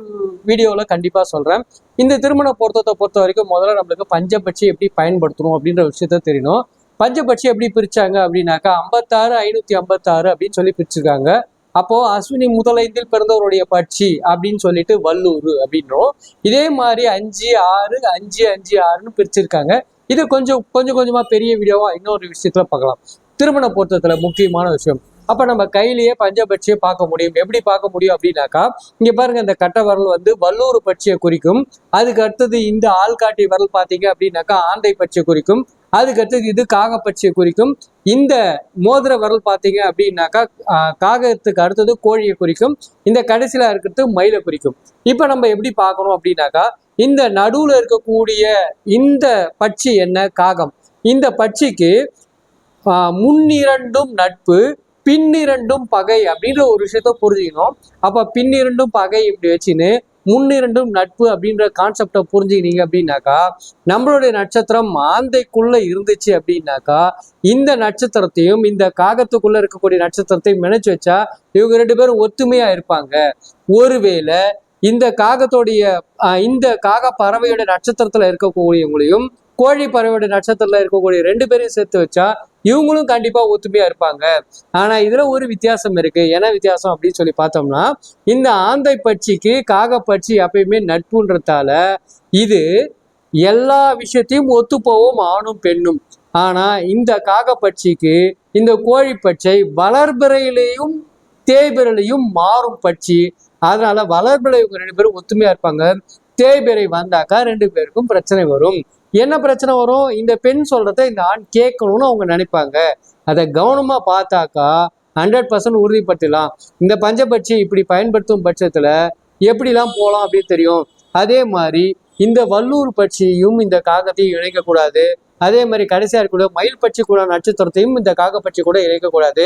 வீடியோவில் கண்டிப்பாக சொல்கிறேன் இந்த திருமண பொருத்தத்தை பொறுத்த வரைக்கும் முதல்ல நம்மளுக்கு பஞ்சபட்சி எப்படி பயன்படுத்தணும் அப்படின்ற விஷயத்த தெரியணும் பஞ்சபட்சி எப்படி பிரித்தாங்க அப்படின்னாக்கா ஐம்பத்தாறு ஐநூற்றி ஐம்பத்தாறு அப்படின்னு சொல்லி பிரிச்சிருக்காங்க. அப்போ அஸ்வினி முதலைந்தில் பிறந்தவருடைய பட்சி அப்படின்னு சொல்லிட்டு வல்லூர் அப்படின்றோம். இதே மாதிரி அஞ்சு ஆறு அஞ்சு அஞ்சு ஆறுன்னு பிரிச்சிருக்காங்க. இது கொஞ்சம் கொஞ்சம் கொஞ்சமா பெரிய வீடியோவா இன்னொரு விஷயத்துல பார்க்கலாம். திருமண பொருத்தத்துல முக்கியமான விஷயம். அப்ப நம்ம கையிலேயே பஞ்சபட்சியை பார்க்க முடியும். எப்படி பார்க்க முடியும் அப்படின்னாக்கா இங்க பாருங்க இந்த கட்டவரல் வந்து வல்லூர் பட்சியை குறிக்கும். அதுக்கு அடுத்தது இந்த ஆள்காட்டி வரல் பாத்தீங்க அப்படின்னாக்கா ஆந்தை பட்சியை குறிக்கும். அதுக்கு அடுத்தது இது காகப்பட்சியை குறிக்கும். இந்த மோதிர விரல் பார்த்தீங்க அப்படின்னாக்கா காகத்துக்கு அடுத்தது கோழியை குறிக்கும் இந்த கடைசியில் இருக்கிறது மயிலை குறிக்கும். இப்போ நம்ம எப்படி பார்க்கணும் அப்படின்னாக்கா இந்த நடுவில் இருக்கக்கூடிய இந்த பட்சி என்ன? காகம். இந்த பட்சிக்கு முன்னிரண்டும் நட்பு பின்னிரண்டும் பகை அப்படின்ற ஒரு விஷயத்த புரிஞ்சுக்கணும். அப்போ பின்னிரண்டும் பகை இப்படி வச்சுன்னு முன்னிரண்டும் நட்பு அப்படின்ற கான்செப்டை புரிஞ்சுக்கினீங்க அப்படின்னாக்கா நம்மளுடைய நட்சத்திரம் ஆந்தைக்குள்ள இருந்துச்சு அப்படின்னாக்கா இந்த நட்சத்திரத்தையும் இந்த காகத்துக்குள்ள இருக்கக்கூடிய நட்சத்திரத்தையும் நினைச்சு வச்சா இவங்க ரெண்டு பேரும் ஒத்துமையா இருப்பாங்க. ஒருவேளை இந்த காகத்தோடைய இந்த காக பறவையோட நட்சத்திரத்துல இருக்கக்கூடியவங்களையும் கோழி பறவையோட நட்சத்திரத்தில் இருக்கக்கூடிய ரெண்டு பேரையும் சேர்த்து வச்சா இவங்களும் கண்டிப்பா ஒத்துமையா இருப்பாங்க. ஆனா இதுல ஒரு வித்தியாசம் இருக்கு. என்ன வித்தியாசம் அப்படின்னு சொல்லி பார்த்தோம்னா இந்த ஆந்தை பட்சிக்கு காக பட்சி எப்பயுமே நட்புன்றதால இது எல்லா விஷயத்தையும் ஒத்துப்போவும் ஆணும் பெண்ணும். ஆனா இந்த காகப்பட்சிக்கு இந்த கோழி பச்சை வளர்பிறையிலையும் தேய்பிறையிலையும் மாறும் பட்சி. அதனால வளர்பிறை இவங்க ரெண்டு பேரும் ஒத்துமையா இருப்பாங்க. தேய்பிறை வந்தாக்கா ரெண்டு பேருக்கும் பிரச்சனை வரும். என்ன பிரச்சனை வரும்? இந்த பெண் சொல்றத இந்த ஆண் கேட்கணும்னு அவங்க நினைப்பாங்க. அதை கவனமா பார்த்தாக்கா ஹண்ட்ரட் பர்சன்ட் உறுதிப்படுத்தலாம். இந்த பஞ்சபட்சி இப்படி பயன்படுத்தும் பட்சத்துல எப்படிலாம் போகலாம் அப்படின்னு தெரியும். அதே மாதிரி இந்த வல்லூர் பட்சியையும் இந்த காகத்தையும் இணைக்கக்கூடாது. அதே மாதிரி கடைசியா இருக்கக்கூடிய மயில் பட்சி கூட நட்சத்திரத்தையும் இந்த காகப்பட்சி கூட இணைக்கக்கூடாது.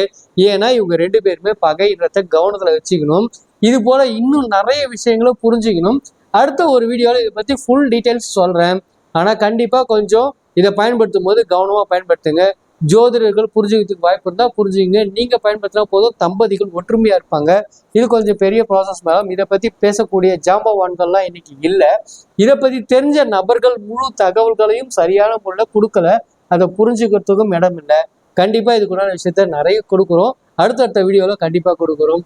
ஏன்னா இவங்க ரெண்டு பேருமே பகைன்றத கவனத்துல வச்சுக்கணும். இது போல இன்னும் நிறைய விஷயங்களும் புரிஞ்சுக்கணும். அடுத்த ஒரு வீடியோவில் இதை பற்றி ஃபுல் டீட்டெயில்ஸ் சொல்கிறேன் ஆனால் கண்டிப்பாக கொஞ்சம் இதை பயன்படுத்தும் போது கவனமாக பயன்படுத்துங்க. ஜோதிடர்கள் புரிஞ்சுக்கிறதுக்கு வாய்ப்பு இருந்தால் புரிஞ்சுங்க நீங்கள் பயன்படுத்தினா போதும். தம்பதிகள் ஒற்றுமையாக இருப்பாங்க. இது கொஞ்சம் பெரிய ப்ராசஸ் மேடம். இதை பற்றி பேசக்கூடிய ஜாம்பவான்கள்லாம் இன்னைக்கு இல்லை. இதை பற்றி தெரிஞ்ச நபர்கள் முழு தகவல்களையும் சரியான முறையில் கொடுக்கல. அதை புரிஞ்சுக்கிறதுக்கும் இடம் இல்லை. கண்டிப்பாக இதுக்குண்டான விஷயத்த நிறைய கொடுக்குறோம். அடுத்தடுத்த வீடியோவில் கண்டிப்பாக கொடுக்குறோம்.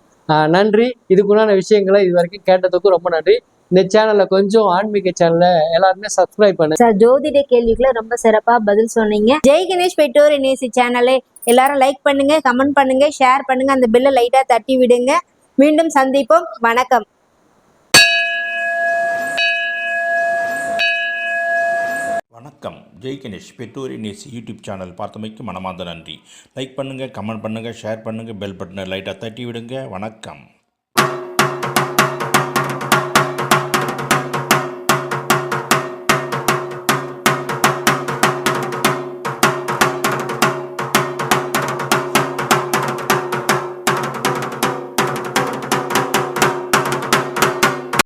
நன்றி. இதுக்குண்டான விஷயங்களை இது வரைக்கும் கேட்டதுக்கும் ரொம்ப நன்றி. இந்த சேனலை கொஞ்சம் ஆன்மீக சேனலை எல்லாருமே சப்ஸ்கிரைப் பண்ணு. சார் ஜோதிட கேள்விகளை ரொம்ப சிறப்பா பதில் சொன்னீங்க. ஜெய் கணேஷ் பெற்றோர் நேசி சேனலை எல்லாரும் லைக் பண்ணுங்க கமெண்ட் பண்ணுங்க ஷேர் பண்ணுங்க அந்த பெல்லை லைட்டா தட்டி விடுங்க. மீண்டும் சந்திப்போம். வணக்கம். வணக்கம். ஜெய் கணேஷ் பெற்றோரி நேசி யூடியூப் சேனல் பார்த்தமைக்கு மனமார்ந்த நன்றி. லைக் பண்ணுங்கள் கமெண்ட் பண்ணுங்கள் ஷேர் பண்ணுங்கள் பெல் பட்டனை லைட்டாக தட்டி விடுங்க. வணக்கம்.